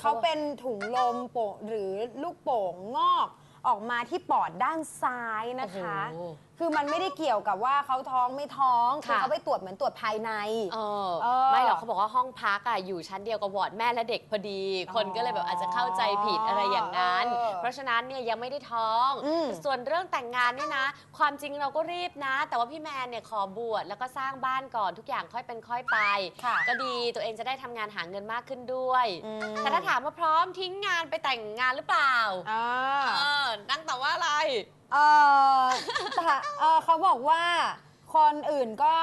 เขาเป็นถุงลมโป่งหรือลูกโป่งงอกออกมาที่ปอดด้านซ้ายนะคะ โอ้โห คือมันไม่ได้เกี่ยวกับว่าเขาท้องไม่ท้องคือค่ะ เขาไปตรวจเหมือนตรวจภายใน เออเออไม่หรอกเขาบอกว่าห้องพักอะอยู่ชั้นเดียวกับวอร์ดแม่และเด็กพอดี คนก็เลยแบบอาจจะเข้าใจผิดอะไรอย่างนั้น เออเพราะฉะนั้นเนี่ยยังไม่ได้ท้อง อืม ส่วนเรื่องแต่งงานเนี่ยนะ ความจริงเราก็รีบนะ แต่ว่าพี่แมนเนี่ยขอบวชแล้วก็สร้างบ้านก่อนทุกอย่างค่อยเป็นค่อยไป ค่ะ ก็ดีตัวเองจะได้ทำงานหาเงินมากขึ้นด้วย อืม แต่ถ้าถามว่าพร้อมทิ้งงานไปแต่งงานหรือเปล่า อ่าเออนั่งตอบว่าอะไรเออแต่เออเขาบอกว่าคนอื่นก็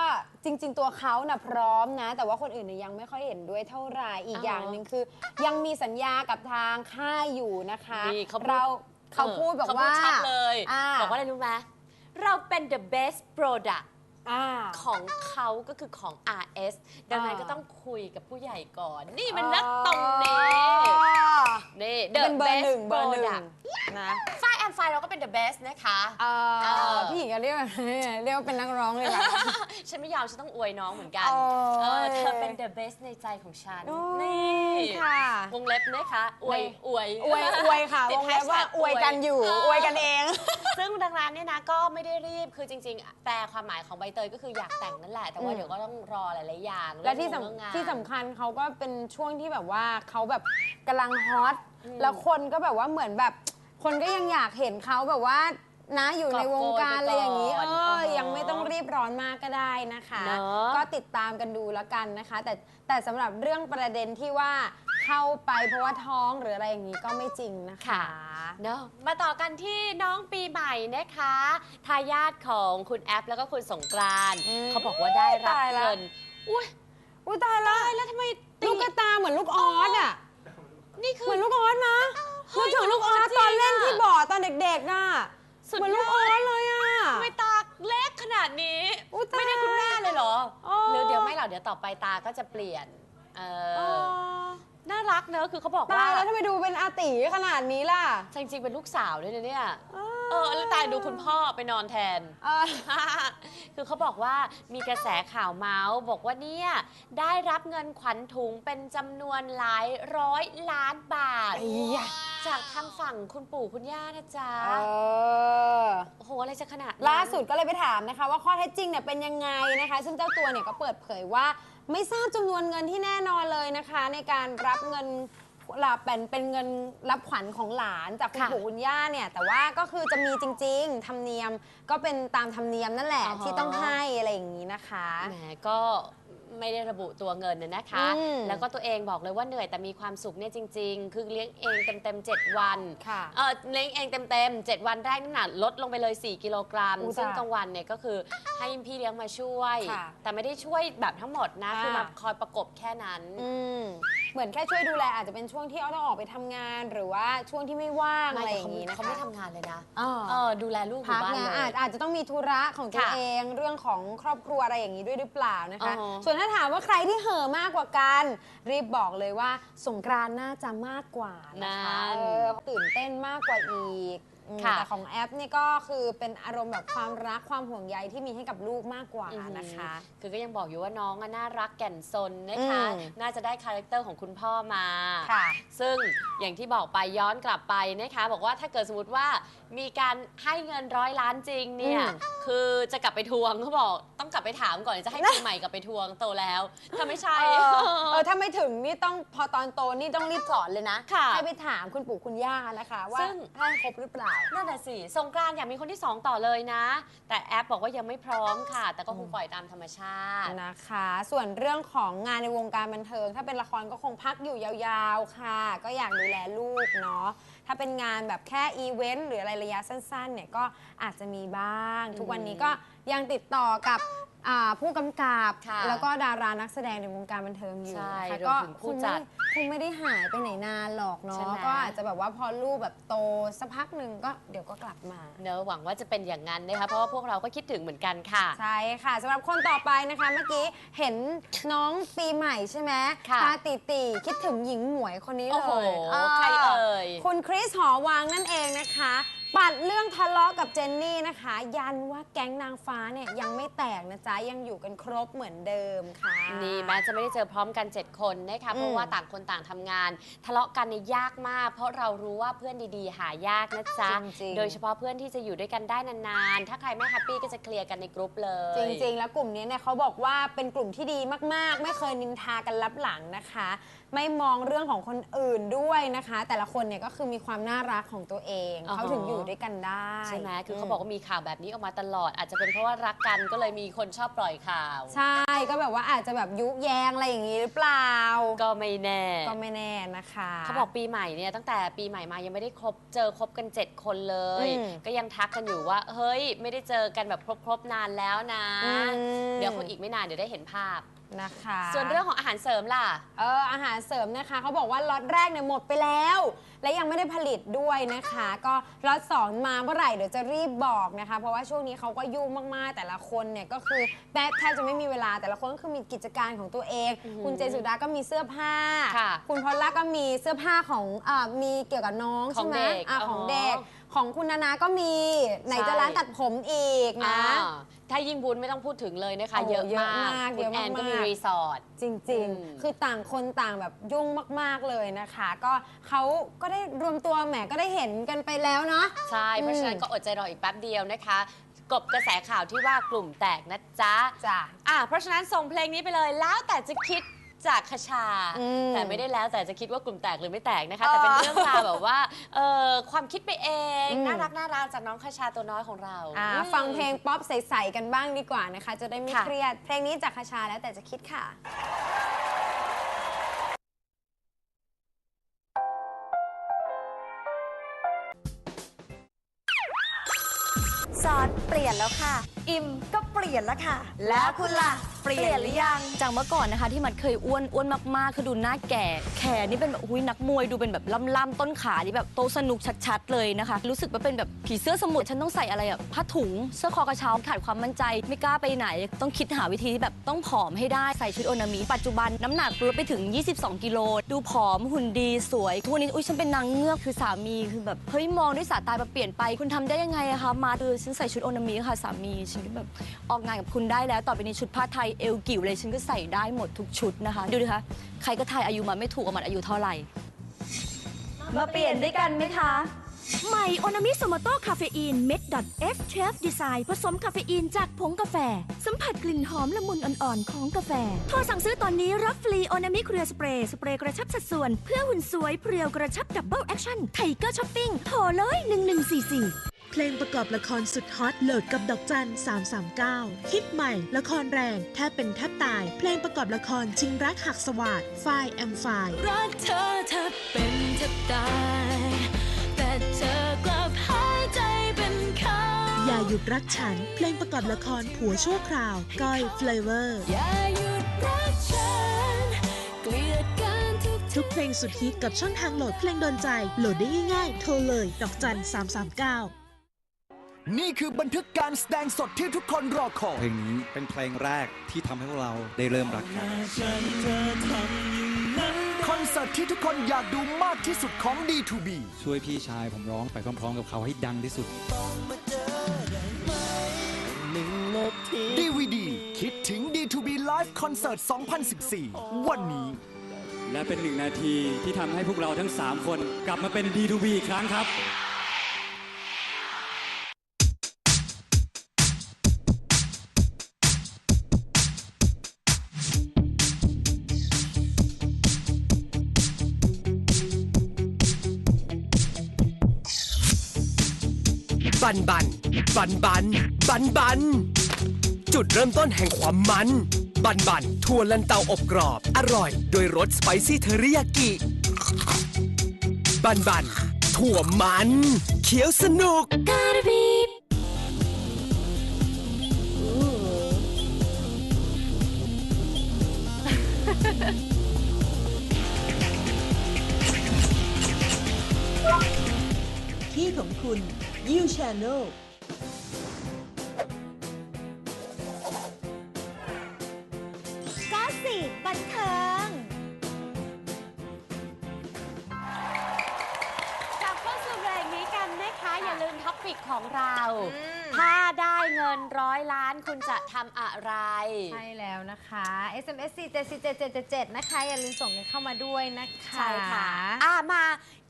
จริง ๆ ตัวเขาน่ะพร้อมนะ แต่ว่าคนอื่นน่ะยังไม่ค่อยเห็นด้วยเท่าไหร่อีกอ๋อออย่างหนึ่งคือ ยังมีสัญญากับทางค่ายอยู่นะคะนี่เขาพูด เราเขาพูดบอกเขาว่าชัดเลย อ่า บอกว่าอะไรรู้ไหมเราเป็น the best product อ่า ของเขาก็คือของ RS ดังนั้นอ่า ก็ต้องคุยกับผู้ใหญ่ก่อน นี่มันนักตรงนี้นี่ the เป็นเบอร์ best หนึ่งเบอร์หนึ่ง product นะฝ้ายแอมไฟเราก็เป็น the best นะคะ เอเอออ พี่หญิงก็เรียกเรียกว่าเป็นนักร้องเลยค่ะ ฉันไม่ยาวฉันต้องอวยน้องเหมือนกัน โอ้ย เออ เธอเป็น the best ในใจของฉันโอ้ยนี่ค่ะ วงเล็บนะคะอวยนี่ อวยอวยอวยค่ะติวด งเล็บว่า hashtag อวยกันอยู่ อวยกันเอง ซึ่งดังนั้นเนี่ยนะก็ไม่ได้รีบคือจริง ๆ แปลความหมายของใบเตยก็คืออยากแต่งนั่นแหละ แต่ว่าอืมเดี๋ยวก็ต้องรอหลายๆอย่างและที่เรื่องงานสำที่สำคัญเขาก็เป็นช่วงที่แบบว่าเขาแบบกำลังฮอตอืมแล้วคนก็แบบว่าเหมือนแบบ คนก็ยังอยากเห็นเขาแบบว่านะอยู่ในวงการอะไรอย่างนี้กเออบโกยไปก่อนออ่าฮะยังไม่ต้องรีบร้อนมากก็ได้นะคะเนอะก็ติดตามกันดูแล้วกันนะคะ แต่แต่สำหรับเรื่องประเด็นที่ว่า เข้าไปเพราะว่าท้องหรืออะไรอย่างนี้ก็ไม่จริงนะคะเนอะมาต่อกันที่น้องปีใหม่นะคะทายาทของคุณแอปแล้วก็คุณสงกรานต์อืมเขาบอกว่าได้รับตายละ เงินอุ้ยอุ้ยตายละตายแล้วทำไมตีลูกกระตาเหมือนลูกออสอะนี่คืเหมืออนลูกออสนะเฮ้นึยกถึงลูกออสเหมือนลูกออสตอนเล่นจริงอะที่บ่อตอนเด็กๆอะสุดเหมือนยลูกออดอสเลยอะ ทำไมตาเล็กขนาดนี้ อุ๊ยตายไม่ได้คุณแม่เลยเหรออ๋อ หรือเดี๋ยวไม่หรอกเดี๋ยวต่อไปตาก็จะเปลี่ยนเอเอออ น่ารักเนอะคือเขาบอกตาว่ายแล้วทำไมดูเป็นอาตีขนาดนี้ล่ะจริงๆเป็นลูกสาวด้วยนะเนี่ย เออแล้วตายดูคุณพ่อไปนอนแทน เออ คือเขาบอกว่ามีกระแสข่าวเมาส์บอกว่าเนี่ยได้รับเงินขวัญถุงเป็นจำนวนหลายร้อยล้านบาท ไอ้ยะ จากทางฝั่งคุณปู่คุณย่านะจ๊ะ เออ โอ้โห อะไรจะขนาดนั้นล่าสุดก็เลยไปถามนะคะ ว่าข้อเท็จจริงเนี่ยเป็นยังไงนะคะ ซึ่งเจ้าตัวเนี่ยก็เปิดเผยว่า ไม่ทราบจำนวนเงินที่แน่นอนเลยนะคะ ในการรับเงินลาเป็นเป็นเงินรับขวัญของหลานจากคุณค่ะปู่คุณย่าเนี่ย แต่ว่าก็คือจะมีจริง ๆธรรมเนียมก็เป็นตามธรรมเนียมนั่นแหละอ่าฮะที่ต้องให้อะไรอย่างนี้นะคะ แหมก็ ไม่ได้ระบุตัวเงินน่ะนะคะ อืม แล้วก็ตัวเองบอกเลยว่าเหนื่อยแต่มีความสุขเนี่ยจริง ๆ คือเลี้ยงเองเต็มๆ7วัน ค่ะ เออเลี้ยงเองเต็มๆ 7 วันแรกน้ำหนักลดลงไปเลย 4 กิโลกรัม อุ๊ยซึ่งตายกลางวันเนี่ยก็คือให้พี่เลี้ยงมาช่วย ค่ะแต่ไม่ได้ช่วยแบบทั้งหมดนะอ่าคือแบบคอยประกบแค่นั้น อืม เหมือนแค่ช่วยดูแลอาจจะเป็นช่วงที่เอาต้องออกไปทำงาน หรือว่าช่วงที่ไม่ว่างอะไรอย่างนี้นะคะเขาไม่ทำงานเลยนะอ๋อเออดูแลลูกอพัยู่กบ้านงานเลอาจย อาจจะต้องมีธุระของตัวค่ะเองเรื่องของครอบครัวอะไรอย่างนี้ด้วยหรือเปล่านะคะ อ๋อ ส่วนถ้าถามว่าใครที่เห่อะมากกว่ากัน รีบบอกเลยว่าสงกรานต์น่าจะมากกว่านะคะนั่น เออตื่นเต้นมากกว่าอีก อืมค่ะ แต่ของแอปนี่ก็คือเป็นอารมณ์แบบความรักความห่วงใยที่มีให้กับลูกมากกว่านะคะ คือก็ยังบอกอยู่ว่าน้องอะน่ารักแก่นซนนะคะ อืม น่าจะได้คาแรคเตอร์ของคุณพ่อมา ค่ะ ซึ่งอย่างที่บอกไปย้อนกลับไปนะคะ บอกว่าถ้าเกิดสมมติว่า มีการให้เงินร้อยล้านจริงเนี่ยอืมคือจะกลับไปทวงเขาบอกต้องกลับไปถามก่อนจะให้ปีใหม่กลับไปทวงโตแล้วถ้าไม่ใช่ เออเออถ้าไม่ถึงนี่ต้องพอตอนโตนี่ต้องรีบสอนเลยนะค่ะให้ไปถามคุณปู่คุณย่านะคะ ว่าซึ่ง ให้ครบหรือเปล่า นั่นน่ะสิสงกรานต์อยากมีคนที่สองต่อเลยนะ แต่แอปบอกว่ายังไม่พร้อมค่ะ แต่ก็คงปล่อยตามธรรมชาติ นะคะ ส่วนเรื่องของงานในวงการบันเทิง ถ้าเป็นละครก็คงพักอยู่ยาวๆค่ะ ก็อยากดูแลลูกเนาะ ถ้าเป็นงานแบบแค่อีเวนต์หรืออะไรระยะสั้นๆเนี่ยก็อาจจะมีบ้าง ทุกวันนี้ก็ ยังติดต่อกับอ่าผู้กำกับค่ะแล้วก็ดารานักแสดงในวงการบันเทิงอยู่ใช่นะคะรวมก็ถึงคผู้งจัไม่ดคงไม่ได้หายไปไหนนานหรอกใช่เนาะไหม ก็อาจจะแบบว่าพอลูกแบบโตสักพักหนึ่งก็เดี๋ยวก็กลับมา เนอะหวังว่าจะเป็นอย่างนั้นนะคะ เพราะว่าพวกเราก็คิดถึงเหมือนกันค่ะ ใช่ค่ะสำหรับคนต่อไปนะคะเมื่อกี้เห็นน้องปีใหม่ใช่ไหมค่ะตาตีตีคิดถึงหญิงหมวยคนนี้โอ้เลโหยใครเอ่ย คุณคริสหอวังนั่นเองนะคะ ปัดเรื่องทะเลาะกับเจนนี่นะคะ ยันว่าแก๊งนางฟ้าเนี่ยยังไม่แตกนะจ๊ะ ยังอยู่กันครบเหมือนเดิมค่ะ นี่แม้จะไม่ได้เจอพร้อมกัน 7 คนนะคะเพอืราะมว่าต่างคนต่างทำงาน ทะเลาะกันเนี่ยยากมาก เพราะเรารู้ว่าเพื่อนดีๆ หายากนะจ๊ะ จริงๆ โดยเฉพาะเพื่อนที่จะอยู่ด้วยกันได้นานๆ ถ้าใครไม่แฮปปี้ก็จะเคลียร์กันในกรุ๊ปเลย จริงๆ แล้วกลุ่มนี้เนี่ยเขาบอกว่าเป็นกลุ่มที่ดีมากๆ ไม่เคยนินทากันลับหลังนะคะ ไม่มองเรื่องของคนอื่นด้วยนะคะ แต่ละคนเนี่ยก็คือมีความน่ารักของตัวเองอ๋อเขาถึงอยู่ด้วยกันได้ใช่ไหมคือเขาบอกว่ามีข่าวแบบนี้ออกมาตลอด อาจจะเป็นเพราะว่ารักกันก็เลยมีคนชอบปล่อยข่าว ใช่ก็แบบว่าอาจจะแบบยุแยงอะไรอย่างนี้หรือเปล่าก็ไม่แน่ ก็ไม่แน่นะคะ เขาบอกปีใหม่เนี่ยตั้งแต่ปีใหม่มายังไม่ได้ครบเจอครบกัน 7 คนเลย อืมก็ยังทักกันอยู่ว่า เฮ้ย ไม่ได้เจอกันแบบครบๆนานแล้วนะ อืม เดี๋ยวคนอีกไม่นานเดี๋ยวได้เห็นภาพ นะคะ ส่วนเรื่องของอาหารเสริมล่ะ เอออาหารเสริมนะคะเขาบอกว่าล็อตแรกเนี่ยหมดไปแล้ว และยังไม่ได้ผลิตด้วยนะคะ ก็ล็อตสองมาเมื่อไหร่เดี๋ยวจะรีบบอกนะคะ เพราะว่าช่วงนี้เขาก็ยุ่งมากๆ แต่ละคนเนี่ยก็คือแม้แทบจะไม่มีเวลาแต่ละคนก็คือมีกิจการของตัวเองอือหือคุณเจนสุดาก็มีเสื้อผ้า ค่ะคุณพอลล่าก็มีเสื้อผ้าของอ่ามีเกี่ยวกับน้องขอใช่งไหมเด็กอ่าอ๋อของเด็กของคุณนานาก็มีไหนจะร้านตัดผมอีกนะ อ่า ถ้ายิ่งบุญไม่ต้องพูดถึงเลยนะคะ โอ้เยอะเยอะมากมากคุเยณอะแอนก็มีมากๆรีสอร์ท จริงอืม ๆ คือต่างคนต่างแบบยุ่งมากๆเลยนะคะ ก็เขาก็ได้รวมตัวแหมก็ได้เห็นกันไปแล้วเนาะ ใช่ เพราะฉะนั้นก็อดใจรออีกแป๊บเดียวนะคะ กบกระแสข่าวที่ว่ากลุ่มแตกนะจ๊ะจ้ะ อะเพราะฉะนั้นส่งเพลงนี้ไปเลยแล้วแต่จะคิด จากคชา อืมแต่ไม่ได้แล้วแต่จะคิดว่ากลุ่มแตกหรือไม่แตกนะคะ แต่เป็นเรื่องราวแบบว่าเออความคิดไปเองอืม น่ารักน่ารักจากน้องคชาตัวน้อยของเราอ่าอืม ฟังเพลงป๊อปใสๆกันบ้างดีกว่านะคะ จะได้ไม่ค่ะ เครียด เพลงนี้จากคาชาแล้วแต่จะคิดค่ะ ซอสเปลี่ยนแล้วค่ะอิมก็เปลี่ยนแล้วค่ะ แล้วคุณล่ะ เปลี่ยนหรือยัง จากเมื่อก่อนนะคะ ที่มันเคยอ้วนอ้วนมากๆ คือดูหน้าแก่ แขนนี่เป็นแบบอุ้ยนักมวยดูเป็นแบบล่ำๆต้นขานี่แบบโตสนุกชัดๆเลยนะคะ รู้สึกว่าเป็นแบบผีเสื้อสมุทรฉันต้องใส่อะไรอะผ้าถุงเสื้อคอกระเช้าขาดความมั่นใจ ไม่กล้าไปไหน ต้องคิดหาวิธีที่แบบต้องผอมให้ได้ใส่ชุดโอนามิปัจจุบันน้ำหนักลดไปถึง 22 กิโลดูผอมหุ่นดีสวยทุกวันนี้อุ้ยฉันเป็นนางเงือกคือสามีคือแบบเฮ้ยมองด้วยสายตาแบบเปลี่ยนไป คุณทำได้ยังไงอะคะมาคือฉันใส่ชุดโอนามิค่ะสามีฉันก็แบบออกงานกับคุณได้แล้ว ต่อไปนี้ชุดผ้าไทยเอวกิ่วเลยฉันก็ใส่ได้หมดทุกชุดนะคะ ดูดิคะ ใครก็ทายอายุมาไม่ถูกว่ามันอายุเท่าไหร่ มาเปลี่ยนด้วยกันไหมคะ ใหม่โอนามิโซโมโตคาเฟอีนเม็ดดอทเอฟเชฟดีไซน์ผสมคาเฟอีนจากผงกาแฟ สัมผัสกลิ่นหอมละมุนอ่อนๆ ของกาแฟ โทรสั่งซื้อตอนนี้รับฟรีโอนามิเครือสเปรย์สเปรย์กระชับสัดส่วน เพื่อหุ่นสวยเพรียวกระชับดับเบิลแอคชั่นไทเกอร์ช้อปปิ้งโทรเลย1144 เพลงประกอบละครสุดฮอตโหลดกับดอกจัน 339 ฮิตใหม่ ละครแรง แทบเป็นแทบตาย เพลงประกอบละครชิงรักหักสวาดฝ่ายแอมฝ่ายรักเธอเธอเป็นแทบตาย แต่เธอกลับหายใจเป็นเขาอย่าหยุดรักฉัน เพลงประกอบละครผัวชั่วคราว ก้อยเฟลเวอร์อย่าหยุดรักฉันเกลียดกันทุกทุกเพลงสุดฮิตกับช่องทางโหลดเพลงโดนใจ โหลดได้ง่ายๆ โทรเลย ดอกจัน 339 นี่คือบันทึกการแสดงสดที่ทุกคนรอคอยเพลงนี้เป็นเพลงแรกที่ทำให้พวกเราได้เริ่มรักกันคอนเสิร์ตที่ทุกคนอยากดูมากที่สุดของ D2B ช่วยพี่ชายผมร้องไปพร้อมๆกับเขาให้ดังที่สุด DVD คิดถึง D2B Live Concert 2014 วันนี้ และเป็นหนึ่งนาทีที่ทำให้พวกเราทั้ง 3 คนกลับมาเป็น D2B อีกครั้งครับ บันบัน บันบัน บันบัน จุดเริ่มต้นแห่งความมัน บันบันทั่วลันเตาอบกรอบ อร่อย โดยรสสไปซี่เทอริยากิ บันบัน ถั่วมันเคี้ยวสนุก ที่ของคุณ ยิวชาแนลก็สิบบันเทิง กลับเข้าสู่เบรกนี้กันนะคะ อย่าลืมท็อปกของเรา อืมถ้าได้เงิ นร้อยล้านคุณจะทำอะไร ใช่แล้วนะคะ SMS 4 7 4 7 7 7นะคะ อย่าลืมส่งกันเข้ามาด้วยนะคะใช่ค่ะอ่ามา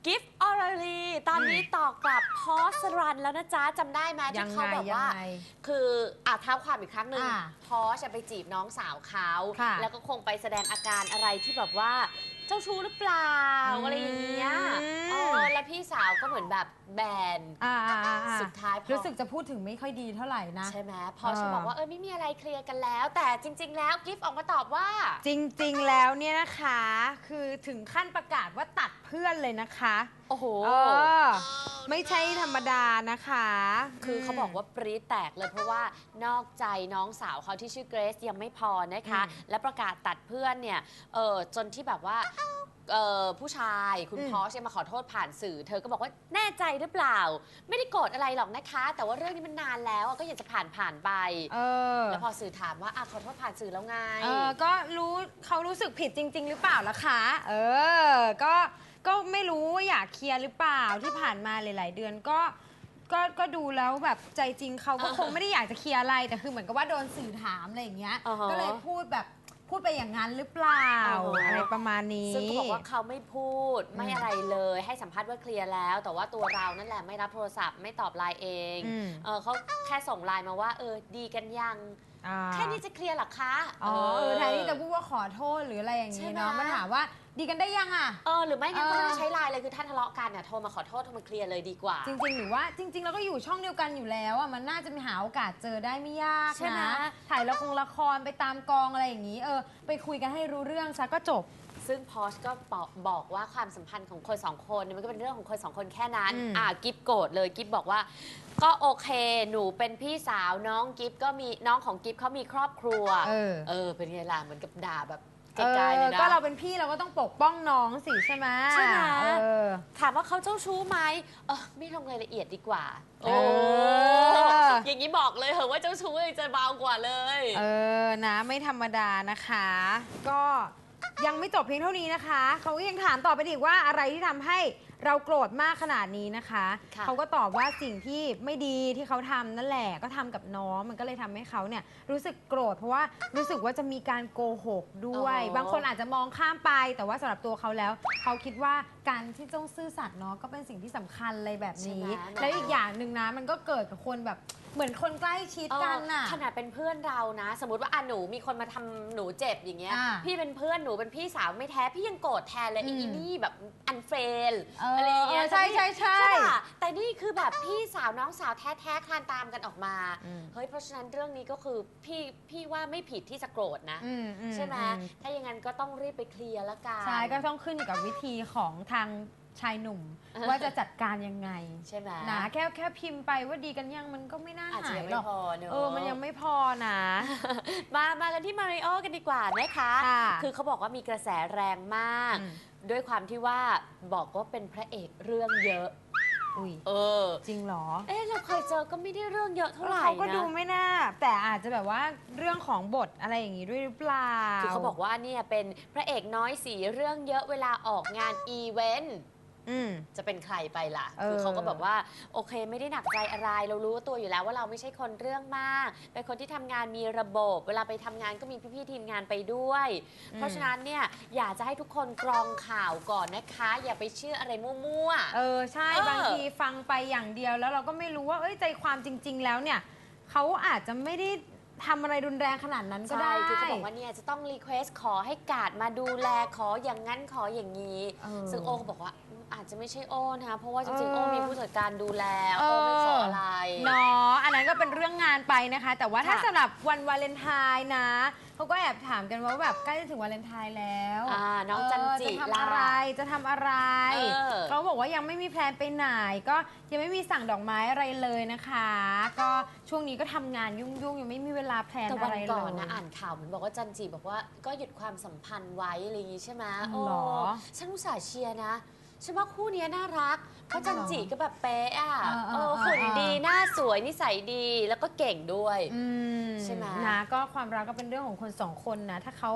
กิฟต์ออร์ลีตอนนี้ต่อกลับพอสรันแล้วนะจ๊ะจำได้ไหมยัที่งเขาไงแบบยัว่างไงคืออ่าเท้าความอีกครั้งหนึ่งอ่าพอจะไปจีบน้องสาวเขาค่ะแล้วก็คงไปแสดงอาการอะไรที่แบบว่าเจ้าชู้หรือเปล่าอืมอะไรอย่างเงี้ยเออแล้วพี่สาวก็เหมือนแบบแบน อ่าอ่าอ่าอ่าสุดท้ายพอ รู้สึกจะพูดถึงไม่ค่อยดีเท่าไหร่นะ ใช่ไหมพอเออฉันบอกว่าเออไม่มีอะไรเคลียร์กันแล้ว แต่จริง ๆ แล้วกิฟต์ออกมาตอบว่า จริงๆ แล้วเนี่ยนะคะ คือถึงขั้นประกาศว่าตัดเพื่อนเลยนะคะโอ้โห เออไม่ใช่ธรรมดานะคะคือเขาบอกว่าปรี๊ดแตกเลยเพราะว่านอกใจน้องสาวเขาที่ชื่อเกรซยังไม่พอนะคะอืมและประกาศตัดเพื่อนเนี่ยเออจนที่แบบว่าเออผู้ชายคุณอืมพอชเนี่ยมาขอโทษผ่านสื่อ เธอก็บอกว่าแน่ใจหรือเปล่า ไม่ได้โกรธอะไรหรอกนะคะ แต่ว่าเรื่องนี้มันนานแล้วอะก็อยากจะผ่านผ่านๆไปเออแล้วพอสื่อถามว่าอะขอโทษผ่านสื่อแล้วไง เออก็รู้เขารู้สึกผิดจริง ๆ หรือเปล่าล่ะคะ เออ ก็ก็ไม่รู้ว่าอยากเคลียร์หรือเปล่าที่ผ่านมาหลาย ๆ เดือนก็ก็ก็ดูแล้วแบบใจจริงเขาก็อ่าคงไม่ได้อยากจะเคลียร์อะไรแต่คือเหมือนกับว่าโดนสื่อถามอะไรอย่างเงี้ย อ่าฮะ ก็เลยพูดแบบ พูดไปอย่างนั้นหรือเปล่าอ่าฮะอะไรประมาณนี้ ซึ่งเขาบอกว่าเขาไม่พูดไม่อืมอะไรเลย ให้สัมภาษณ์ว่าเคลียร์แล้ว แต่ว่าตัวเรานั่นแหละไม่รับโทรศัพท์ไม่ตอบไลน์เองอืม เออเขาแค่ส่งไลน์มาว่า เออดีกันยัง อ่า แค่นี้จะเคลียร์เหรอคะ อ๋อเออแทนที่จะพูดว่าขอโทษหรืออะไรอย่างใช่นี้ไหมเนาะมันถามว่า ดีกันได้ยังอะ เออหรือไม่งั้นก็เออไม่ต้องใช้ไลน์เลยคือถ้าทะเลาะกันเนี่ยโทรมาขอโทษโทรมาเคลียร์เลยดีกว่า จริงๆ หรือว่าจริงๆแล้วก็อยู่ช่องเดียวกันอยู่แล้วอะมันน่าจะมีหาโอกาสเจอได้ไม่ยากใช่ไหม นะถ่ายละครละครไปตามกองอะไรอย่างนี้ เออ ไปคุยกันให้รู้เรื่องซะก็จบ ซึ่งพอชก็บอกบอกว่าความสัมพันธ์ของคนสองคนเนี่ยมันก็เป็นเรื่องของคนสองคนแค่นั้น อืม อ่ากิฟโกรธเลยกิฟบอกว่า ก็โอเค หนูเป็นพี่สาวน้องกิฟก็มีน้องของกิฟเขามีครอบครัว เออ เออเป็นไงล่ะเหมือนกับด่าแบบ ไกเอลๆเลยอนะ ก็เราเป็นพี่เราก็ต้องปกป้องน้องสิใช่ไหมใช่ไหม เออ ถามว่าเขาเจ้าชู้ไหมเออไม่ลงรายละเอียดดีกว่าเอโอ้ออย่างนี้บอกเลยเหอะว่าเจ้าชู้ยังจะเบากว่าเลย เออ นะไม่ธรรมดานะคะ ก็ยังไม่จบเพียงเท่านี้นะคะ เขาก็ยังถามต่อไปอีกว่าอะไรที่ทำให้เราโกรธมากขนาดนี้นะคะ ค่ะ เขาก็ตอบว่าสิ่งที่ไม่ดีที่เขาทำนั่นแหละ ก็ทำกับน้องมันก็เลยทำให้เขาเนี่ยรู้สึกโกรธเพราะว่ารู้สึกว่าจะมีการโกหกด้วยบางคนอาจจะมองข้ามไป แต่ว่าสำหรับตัวเขาแล้ว เขาคิดว่าการที่ต้องซื่อสัตย์เนาะก็เป็นสิ่งที่สำคัญอะไรแบบนี้ใช่ไหมแล้วอีกอย่างหนึ่งนะมันก็เกิดกับคนแบบเหมือนคนใกล้ชิดกันน่ะ เออขนาดเป็นเพื่อนเรานะ สมมติว่าอะหนูมีคนมาทำหนูเจ็บอย่างเงี้ย อ่าพี่เป็นเพื่อนหนูเป็นพี่สาวไม่แท้ พี่ยังโกรธแทนเลยอืมอีนี่แบบอันเฟรนเออออะไรอย่างเงี้ยใช่ใช่ใช่ ป่ะแต่นี่คือแบบพี่สาวน้องสาวแท้ๆคลานตามกันออกมา อืม เฮ้ยเพราะฉะนั้นเรื่องนี้ก็คือพี่พี่ว่าไม่ผิดที่จะโกรธนะ อือืใช่ไหมอืถ้าอย่างนั้นก็ต้องรีบไปเคลียร์ละกัน ใช่ก็ต้องขึ้นอยู่กับวิธีของทางชายหนุ่มเออว่าจะจัดการยังไงใช่ไหมนะแค่แค่พิมพ์ไปว่าดีกันยังมันก็ไม่น่าอาจจะหายยังหรไม่อกพอเนอะ เออมันยังไม่พอนะ มา มากันที่มาริโอกันดีกว่านะคะ ค่ะคือเขาบอกว่ามีกระแสแรงมาก อืม ด้วยความที่ว่าบอกว่าเป็นพระเอกเรื่องเยอะ อุ้ยเออ จริงเหรอเอ๊ะเราเคยเจอก็ไม่ได้เรื่องเยอะเท่าไหร่เขาก็นะดูไม่น่า แต่อาจจะแบบว่าเรื่องของบทอะไรอย่างงี้ด้วยหรือเปล่า คือเขาบอกว่าเนี่ยเป็นพระเอกน้อยสีเรื่องเยอะเวลาออกงานอีเวนต์ อืม จะเป็นใครไปล่ะ เออ คือเขาก็แบบว่าโอเคไม่ได้หนักใจอะไร เรารู้ตัวอยู่แล้วว่าเราไม่ใช่คนเรื่องมาก เป็นคนที่ทำงานมีระบบ เวลาไปทำงานก็มีพี่ๆทีมงานไปด้วย เพราะฉะนั้นเนี่ยอยากจะให้ทุกคนกรองข่าวก่อนนะคะ อย่าไปเชื่ออะไรมั่วๆเออใช่เออ บางทีฟังไปอย่างเดียวแล้วเราก็ไม่รู้ว่าเอ้ยใจความจริง ๆ แล้วเนี่ยเขาอาจจะไม่ได้ ทำอะไรรุนแรงขนาดนั้นก็ใช่ได้คือเขาบอกว่าเนี่ยจะต้องรีเควสขอให้กาดมาดูแลขออย่างนั้นขออย่างนี้ เออซึ่งโอเขาบอกว่าอืมอาจจะไม่ใช่โอนะคะเพราะว่าจริงๆเอโออมีผู้จัดการดูแลเอโออไม่ขออะไร เนาะอันนั้นก็เป็นเรื่องงานไปนะคะ แต่ว่าถ้าค่ะสำหรับวันวาเลนไทน์นะเขาก็แอบถามกันว่าแบบใกล้จะถึงวาเลนไทน์แล้วอ่าน้องจันจิเออจะทำล่ะอะไรจะทำอะไร เออ เขาบอกว่ายังไม่มีแพลนไปไหน ก็ยังไม่มีสั่งดอกไม้อะไรเลยนะคะ ก็ช่วงนี้ก็ทำงานยุ่งๆ ยังไม่มีเวลาแพลนแต่อะวันไรเลยก่อนนะอ่านข่าวเหมันบอกว่าจันจีบอกว่าก็หยุดความสัมพันธ์ไว้อะไรอย่างงี้ใช่ไหมอ๋อโอ้เหรอฉันอุตส่าห์เชียร์นะ ฉันว่าคู่เนี้ยน่ารัก เพราะอ๋อจันจีก็แบบเป๊ะอะเออเออเออเออหุ่นเออดีหน้าสวยนิสัยดีแล้วก็เก่งด้วยอืมใช่ไหมนะก็ความรักก็เป็นเรื่องของคนสองคนนะ ถ้าเขา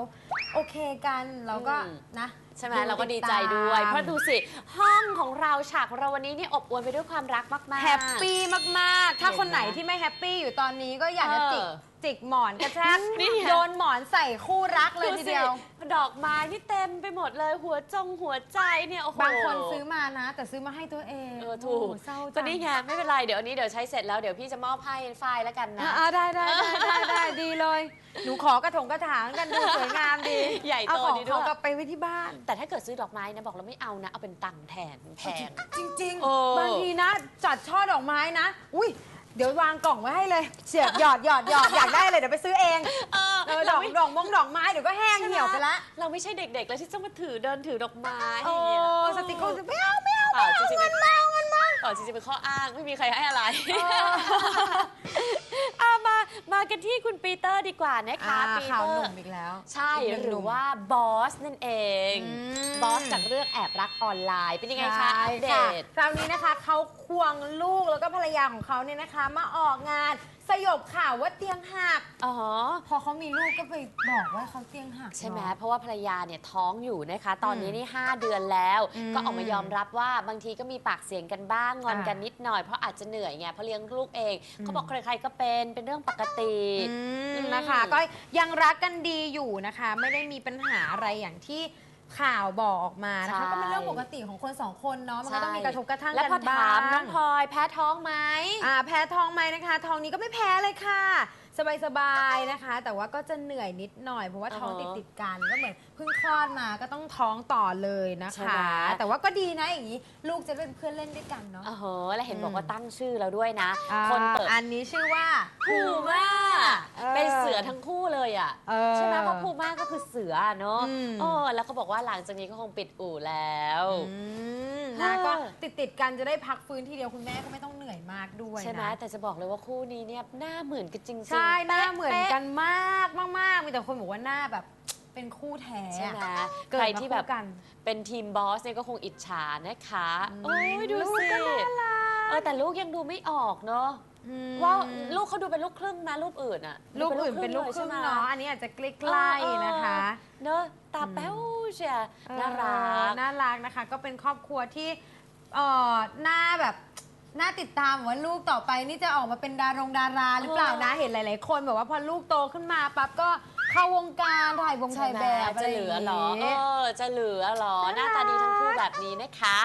โอเคกันเราก็อืมนะใช่ไหมดูเราก็ดีใจติดตามด้วย เพราะดูสิ ห้องของเราฉากของเราวันนี้นี่อบอวลไปด้วยความรักมากๆแฮปปี้มากๆ ถ้าเห็นไหมคนไหนที่ไม่แฮปปี้อยู่ตอนนี้ก็อยากจะจิกเออจิกหมอนกระแทกนี่ไง โยนหมอนใส่คู่รักเลยทีเดียวดูสิดอกไม้นี่เต็มไปหมดเลยหัวจงหัวใจเนี่ยโอ้โหบางคนซื้อมานะ แต่ซื้อมาให้ตัวเองเออถูกโโหเศร้าจัก็งนี่ไงไม่เป็นไรเดี๋ยวอันนี้เดี๋ยวใช้เสร็จแล้วเดี๋ยวพี่จะมอบให้ฝ้ายแล้วกันนะ อ่าได้ได้ได้ได้ได้ดีเลย หนูขอกระถงกระถางกันดูสวยงามดีใหญ่โตเอาของดีด้วย เขากลับไปไว้ที่บ้าน แต่ถ้าเกิดซื้อดอกไม้นะบอกเราไม่เอานะเอาเป็นตังค์แทนแพง จริง เออบางทีนะ จัดช่อดอกไม้นะ อุ้ย เดี๋ยววางกล่องไว้ให้เลย เสียบหยอดหยอดหยอดอยากได้เลยเดี๋ยวไปซื้อเองเออเออดเราอกไม่ดอกมงดอกไม้เดี๋ยวก็แห้งเหี่ยวไปละเราไม่ใช่เด็ก ๆ แล้วที่ต้องมาถือเดินถือดอกไม้โอ้อย่างเงี้ยสติกเกอร์ไม่เอาไม่เอาเปล่าจริงๆเงินมาเอาเงินมา เปล่าจริงๆเป็นข้ออ้างไม่มีใครให้อะไร เอามา มากันที่คุณปีเตอร์ดีกว่านะคะอ่าปีข่าวเตอหนุ่ร์ มอีกแล้วใช่อีกหนึ่งหรือว่าบอสนั่นเอง อืม บอสจากเรื่องแอบรักออนไลน์เป็นยังไงคะใช่อัปเดค่ะตคราวนี้นะคะเขาควงลูกแล้วก็ภรรยาของเขาเนี่ยนะคะ มาออกงานสยบข่าวว่าเตียงหัก อ๋อ พอเขามีลูกก็ไปบอกว่าเขาเตียงหักใช่ไหมเนาะ เพราะว่าภรรยาเนี่ยท้องอยู่นะคะ ตอนนี้อืมนี่ 5 เดือนแล้ว อืมก็ออกมายอมรับว่าบางทีก็มีปากเสียงกันบ้างงอนอ่ากันนิดหน่อยเพราะอาจจะเหนื่อยไงเพราะเลี้ยงลูกเองอืมเขาบอกใครๆก็เป็นเป็นเรื่องปกติอืมอืมนะคะ ก็ยังรักกันดีอยู่นะคะ ไม่ได้มีปัญหาอะไรอย่างที่ข่าวบอกออกมานะคะก็เป็นเรื่องปกติของคนสองคนเนาะมันก็ต้องมีกระทบกระทั่งแล้วกันพอบ้างถามน้องพลอยแพ้ท้องไหมอ่าแพ้ท้องไหมนะคะ ท้องนี้ก็ไม่แพ้เลยค่ะ สบายๆนะคะ แต่ว่าก็จะเหนื่อยนิดหน่อยเพราะว่าท้องอ่าติดฮะติดๆกันก็เหมือน เพิ่งคลอดมาก็ต้องท้องต่อเลยนะใช่ไหมคะแต่ว่าก็ดีนะอย่างนี้ลูกจะเป็นเพื่อนเล่นด้วยกันเนาะ โอ้โหแล้วเห็นบอกอืมว่าตั้งชื่อแล้วด้วยนะ อ่าคนเปิดอันนี้ชื่อว่า พูม่าเออเป็นเสือทั้งคู่เลยอะเออใช่ไหมเพราะพูม่าก็คือเสือเนาะอืม โอ้แล้วก็บอกว่าหลังจากนี้ก็คงปิดอู่แล้ว อืมเอนะอก็ติดติดๆกันจะได้พักฟื้นทีเดียวคุณแม่ก็ไม่ต้องเหนื่อยมากด้วยใช่ไหมนะแต่จะบอกเลยว่าคู่นี้เนี่ยหน้าเหมือนกันจริงๆใช่หน้าป๊ะเหมือนป๊ะกันมากมากๆมีแต่คนบอกว่าหน้าแบบ เป็นคู่แท้ใช่ไหมเกิดใครมาที่คู่แบบ กัน เป็นทีมบอสเนี่ยก็คงอิจฉานะคะอืมโอ้ยดูลูกสิก็น่ารักเออแต่ลูกยังดูไม่ออกเนาะอืมว่าลูกเขาดูเป็นลูกครึ่งนะรูปอื่นอะลูกอื่นเป็นลูกครึ่งใช่ไหม เนาะ อันนี้อาจจะใกล้ๆนะคะ เนอะตาแป้วเชียน่ารัเออก น่ารักนะคะ ก็เป็นครอบครัวที่เอ่อหน้าแบบน่าติดตามว่าลูกต่อไปนี่จะออกมาเป็นดารงดาราหรือเปล่านะ เห็นหลาย ๆ คนแบบว่าพอลูกโตขึ้นมาปั๊บก็ เข้าวงการถ่ายวงถ่ายแบบจะเหลือเหรอะไรเอย่างงี้อจะเหลือเหรอ หน้าตาดีทั้งคู่แบบนี้นะคะ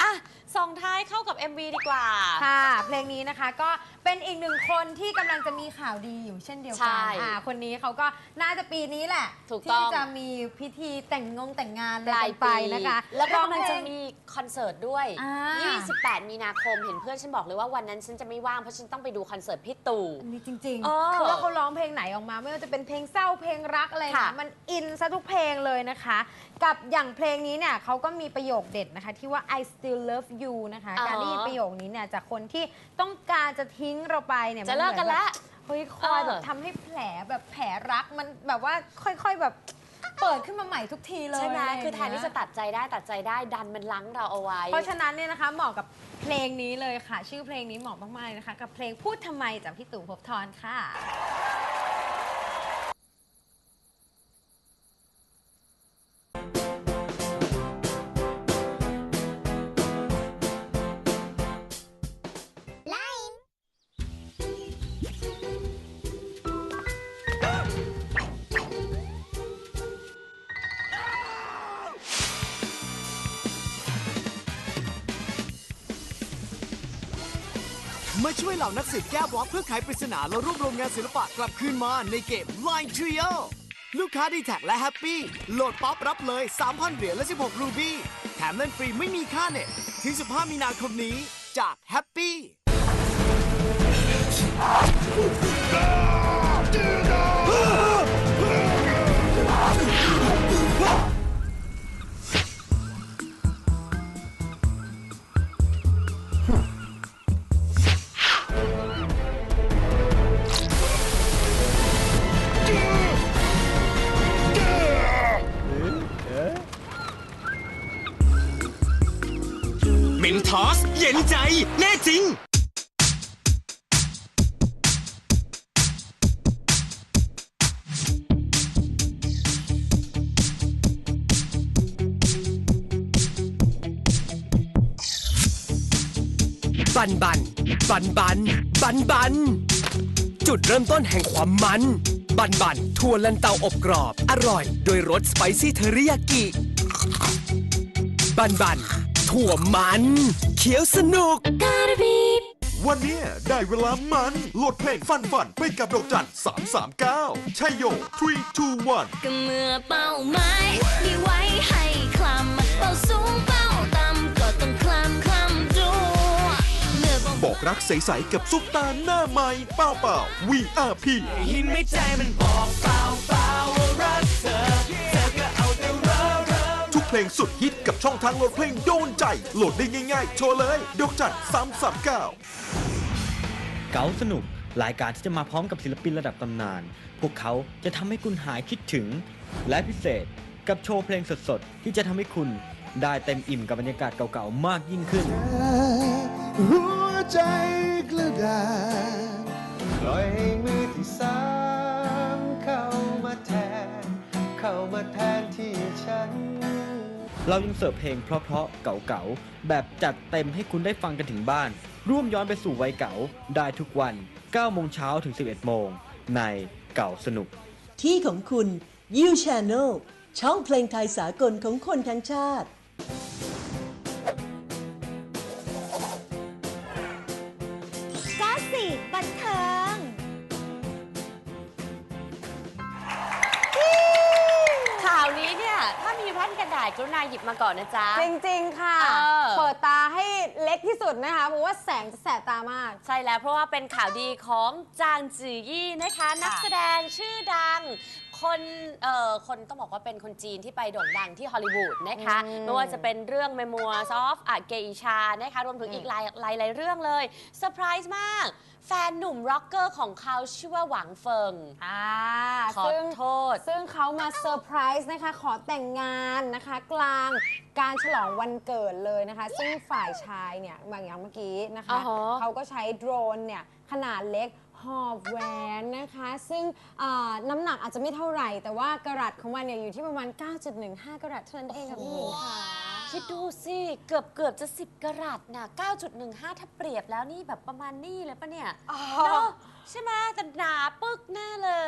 อะส่งท้ายเข้ากับ MV ดีกว่า ค่ะ เพลงนี้นะคะก็ เป็นอีกหนึ่งคนที่กำลังจะมีข่าวดีอยู่เช่นเดียวกัใช่อ่าคนนี้เขาก็น่าจะปีนี้แหละ ถูกต้องที่จะมีพิธีแต่งงงแต่งงานปลายอะไรกันไปปีนะคะ แล้วก็ร้องกำลังเพลจะงมีคอนเสิร์ตด้วย อ่า 28 มีนาคมเห็นเพื่อนฉันบอกเลยว่าวันนั้นฉันจะไม่ว่างเพราะฉันต้องไปดูคอนเสิร์ตพี่ตู่ อันนี้จริงเออๆเพราะว่าเขาร้องเพลงไหนออกมา ไม่ว่าจะเป็นเพลงเศร้าเพลงรักอะไรค่ะนะมันอินซะทุกเพลงเลยนะคะ กับอย่างเพลงนี้เนี่ยเขาก็มีประโยคเด็ดนะคะ ที่ว่า I still love you นะคะ อ๋อการได้ยินประโยคนี้เนี่ยจากคนที่ต้องการจะทิ้งเราไปเนี่ยจะเลิกกันแล้วเฮ้ยคอยแบบเออทำให้แผลแบบแผลรักมันแบบว่าค่อยๆแบบเปิดขึ้นมาใหม่ทุกทีเลยใช่ไหมะรย่างคือแทนที่จะเงี้ยตัดใจได้ตัดใจได้ดันมันลังเราเอาไว้ เพราะฉะนั้นเนี่ยนะคะเหมาะกับเพลงนี้เลยค่ะ ชื่อเพลงนี้เหมาะมากๆเลยนะคะ กับเพลงพูดทำไมจากพี่ตู่ภพบทรค่ะ มาช่วยเหล่านักสืบแก้บล็อกเพื่อไขปริศนาและรวบรวมงานศิลปะกลับคืนมาในเกม Line Trio ลูกค้าดีแท็กและแฮปปี้โหลดป๊อปรับเลย 3,000 เหรียญและ 16 รูบี้แถมเล่นฟรีไม่มีค่าเน็ตถึง 15 มีนาคมนี้จากแฮปปี้ เมนทอส เย็นใจ แน่จริง บันบัน บันบัน บันบัน จุดเริ่มต้นแห่งความมัน บันบันทั่วลันเตาอบกรอบ อร่อย โดยรสสไปซี่เทอริยากิ บันบัน ถั่วมันเคี้ยวสนุก วันเนี้ยได้เวลามัน โหลดเพลงฟันฟันๆไปกับดอกจัน339 ชัยโย 3 2 1 ก็เมื่อเป้าหมายมีไว้ให้คลำเป้าสูงเป้าต่ำก็ต้องคลำคลำดูเมื่อเป้าบอกรักใส ๆ กับซุปตาหน้าใหม่เป้าเป้า VRP หินไม่ใจมันบอกเปล่าเปล่า เพลงสุดฮิตกับช่องทางโหลดเพลงโดนใจ โหลดได้ง่ายๆ โชว์เลย ดอกจัน339เก๋าสนุกรายการที่จะมาพร้อมกับศิลปินระดับตำนาน พวกเขาจะทำให้คุณหายคิดถึง และพิเศษกับโชว์เพลงสดๆ ที่จะทำให้คุณได้เต็มอิ่มกับบรรยากาศเก่าๆ มากยิ่งขึ้น หัวใจกระดาษปล่อยให้มือที่สามเข้ามาแทน เข้ามาแทนที่ฉัน เรายังเสิร์ฟเพลงเพราะๆเก่าๆ แบบจัดเต็มให้คุณได้ฟังกันถึงบ้าน ร่วมย้อนไปสู่วัยเก่า ได้ทุกวัน9โมงเช้าถึง 11 โมง ในเก่าสนุก ที่ของคุณ You Channel ช่องเพลงไทยสากลของคนทั้งชาติก็สิบันเทิง มีแว่นกระดาษกรุณาหยิบมาก่อนนะจ๊ะ จริง ๆ ค่ะ เออ เปิดตาให้เล็กที่สุดนะคะ เพราะว่าแสงจะแสบตามาก ใช่แล้วเพราะว่าเป็นข่าวดีของจางจือยี่นะคะ นักแสดงชื่อดัง คนเอ่อคนต้องบอกว่าเป็นคนจีนที่ไปโด่งดังที่ฮอลลีวูดนะคะอืมไม่ว่าจะเป็นเรื่อง Memoirs of a Geisha นะคะรวมถึงอีกหลายหลายหลายเรื่องเลยเซอร์ไพรส์มาก แฟนหนุ่มร็อกเกอร์ของเขาชื่อว่าหวังเฟิง อ่าขอซึ่ง โทษ ซึ่งเขามาเซอร์ไพรส์นะคะ ขอแต่งงานนะคะ กลางการฉลองวันเกิดเลยนะคะ ซึ่งฝ่ายชายเนี่ยบางอย่างเมื่อกี้นะคะ อ่าฮะ เขาก็ใช้โดรนเนี่ย ขนาดเล็ก หอบแหวนนะคะ ซึ่งอ่าน้ำหนักอาจจะไม่เท่าไหร่ แต่ว่ากระรัตของมันเนี่ยอยู่ที่ประมาณ 9.15กระรัตเท่านั้นเองค่ะพี่หญิงค่ะ คิดดูสิ เกือบเกือบจะ 10กะรัตนะ9.15 ถ้าเปรียบแล้วนี่แบบประมาณนี่เลยปะเนี่ยเนาะใช่ไหมแต่หนาปึกแน่เลย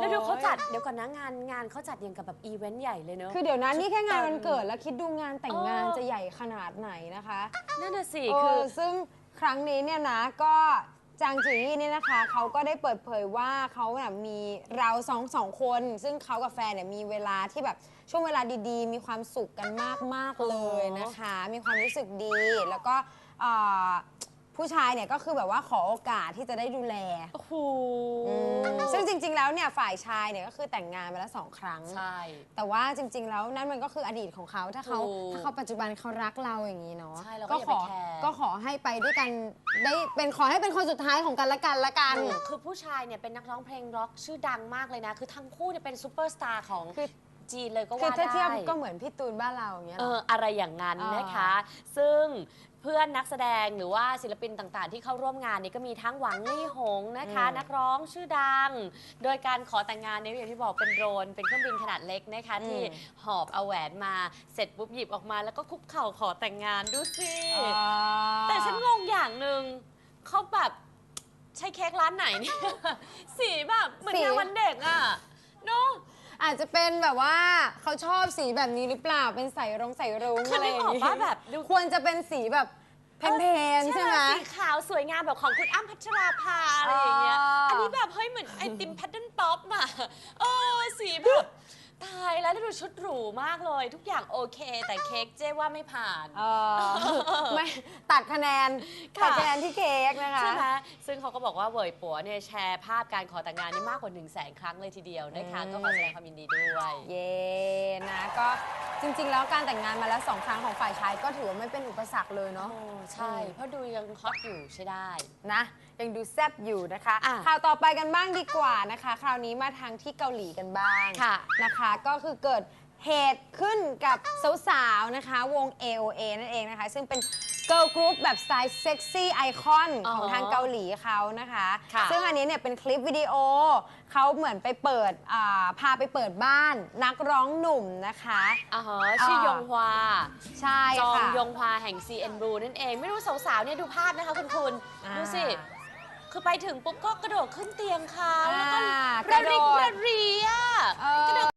แล้วดูเขาจัด เดี๋ยวก่อนนะงานงานเขาจัดอย่างกับแบบอีเวนต์ใหญ่เลยเนอะ คือเดี๋ยวนั้นนี่แค่งานวันเกิดแล้วคิดดูงานแต่งงานเออ จะใหญ่ขนาดไหนนะคะนั่นน่ะสิ เอคืออซึ่งครั้งนี้เนี่ยนะก็ จางจียี่เนี่ยนะคะเขาก็ได้เปิดเผยว่าเขาเนี่ยมีเราสองสองคน ซึ่งเขากับแฟนเนี่ยมีเวลาที่แบบช่วงเวลาดีๆ มีความสุขกันมากมากๆเลยนะคะ มีความรู้สึกดีแล้วก็เอ่อ ผู้ชายเนี่ยก็คือแบบว่าขอโอกาสที่จะได้ดูแลโอ้โหอืมซึ่งจริง ๆ แล้วเนี่ยฝ่ายชายเนี่ยก็คือแต่งงานมาแล้วสองครั้ง ใช่ แต่ว่าจริง ๆ แล้วนั่นมันก็คืออดีตของเขาถ้าเขาถูกถ้าเขาปัจจุบันเขารักเราอย่างนี้เนาะใช่เราก็ก็อย่าขไปอแคร์ ก็ขอให้ไปด้วยกันได้เป็นขอให้เป็นคนสุดท้ายของกันและกันละกันถูกคือผู้ชายเนี่ยเป็นนักร้องเพลงร็อกชื่อดังมากเลยนะ คือทั้งคู่เนี่ยเป็นซูเปอร์สตาร์ของจีนเลยก็คือว่าถ้าได้ เทียบก็เหมือนพี่ตูนบ้านเราอย่างเงี้ยเอเหรอ ออะไรอย่างนั้นอ่านนะคะ ซึ่ง เพื่อนนักแสดงหรือว่าศิลปินต่างๆ ที่เข้าร่วมงานนี้ก็มีทั้งหวังลี่หงนะคะอืมนักร้องชื่อดัง โดยการขอแต่งงานเนี่ยอย่างที่บอกเป็นโดรน เป็นเครื่องบินขนาดเล็กนะคะที่หอบเอาแหวนมาเสร็จปุ๊บหยิบออกมา แล้วก็คุกเข่าขอแต่งงานดูสิแต่ฉันงงอย่างหนึ่งเขาแบบใช้เค้กร้านไหนเนี่ยสีแบบเหมือนสีงานวันเด็กอะเนาะ อาจจะเป็นแบบว่าเขาชอบสีแบบนี้หรือเปล่าเป็นใส่รงใส่รุ้งคืออะไรนึกอย่างออกงี้ปะแบบดู ควรจะเป็นสีแบบเพนๆใช่ไหม สีขาวสวยงามแบบของคุณอ้ำพัชราภาอะไรอย่างเงี้ย อ๋ออั อันนี้แบบเฮ้ยเหมือนไอติมแพทเทิร์นป๊อปอะเออสีแบบ ตายแล้วดูชุดหรูมากเลย ทุกอย่างโอเค แต่เค้กเจ๊ว่าไม่ผ่าน เออไม่ตัดคะแนนค่ะ ตัดคะแนนที่เค้กนะคะ ใช่ไหมซึ่งเขาก็บอกว่าเวยปัวเนี่ยแชร์ภาพการขอแต่งงานนี่มากกว่า1นึ่งแสนครั้งเลยทีเดียวนะคะ อืม ก็ขอแสดงความยินดีด้วย เย่นะก็จริง ๆ แล้วการแต่งงานมาแล้วสองครั้งของฝ่ายชายก็ถือว่าไม่เป็นอุปสรรคเลยเนาะ โอ้ ใช่เพราะดูยังฮอตอยู่ใช่ได้ นะยังดูแซบอยู่นะคะ อะข่าวต่อไปกันบ้างดีกว่านะคะ คราวนี้มาทางที่เกาหลีกันบ้างค่ะ นะคะ ก็คือเกิดเหตุขึ้นกับสาวๆนะคะ วง AOA นั่นเองนะคะ ซึ่งเป็นเกิร์ลกรุ๊ปแบบสไตล์เซ็กซี่ไอคอนของอ๋อทางเกาหลีเขานะคะ ค่ะซึ่งอันนี้เนี่ยเป็นคลิปวิดีโอเขาเหมือนไปเปิดอ่าพาไปเปิดบ้านนักร้องหนุ่มนะคะอ่าฮะชื่อยงฮวา ใช่จองค่ะ ยงฮวาแห่ง CN Blue นั่นเอง ไม่รู้สาวๆเนี่ยดูภาพนะคะคุณคุณ อ่า ดูสิ คือไปถึงปุ๊บก็กระโดดขึ้นเตียงเขาแล้วก็อ่ระริกด ระเรียกระโดด